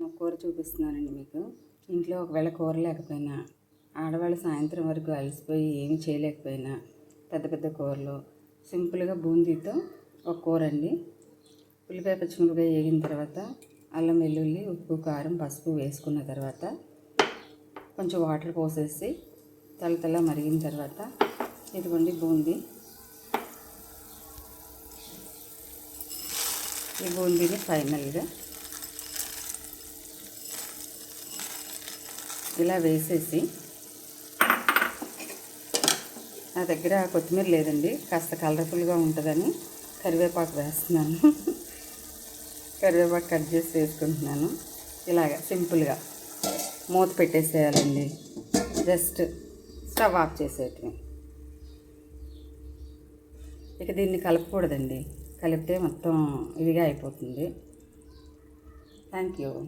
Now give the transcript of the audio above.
ఒక కూర చూపిస్తున్నానండి మీకు. ఇంట్లో ఒకవేళ కూర లేకపోయినా ఆడవాళ్ళు సాయంత్రం వరకు అలసిపోయి ఏమి చేయలేకపోయినా పెద్ద పెద్ద కూరలు సింపుల్గా బూందీతో ఒక కూర అండి. ఉల్లిపాయ పచ్చిమిరపకాయ వేగిన తర్వాత అల్లం వెల్లుల్లి ఉప్పు కారం పసుపు వేసుకున్న తర్వాత కొంచెం వాటర్ పోసేసి తల తల మరిగిన తర్వాత ఇదిగోండి బూందీ. ఈ బూందీని ఫైనల్గా ఇలా వేసేసి నా దగ్గర కొత్తిమీర లేదండి కాస్త కలర్ఫుల్గా ఉంటుందని కరివేపాకు వేస్తున్నాను. కరివేపాకు కట్ చేసి వేసుకుంటున్నాను. ఇలాగ సింపుల్గా మూత పెట్టేసేయాలండి. జస్ట్ స్టవ్ ఆఫ్ చేసేయటం ఇక దీన్ని కలపకూడదండి. కలిపితే మొత్తం ఇదిగా అయిపోతుంది. Thank you.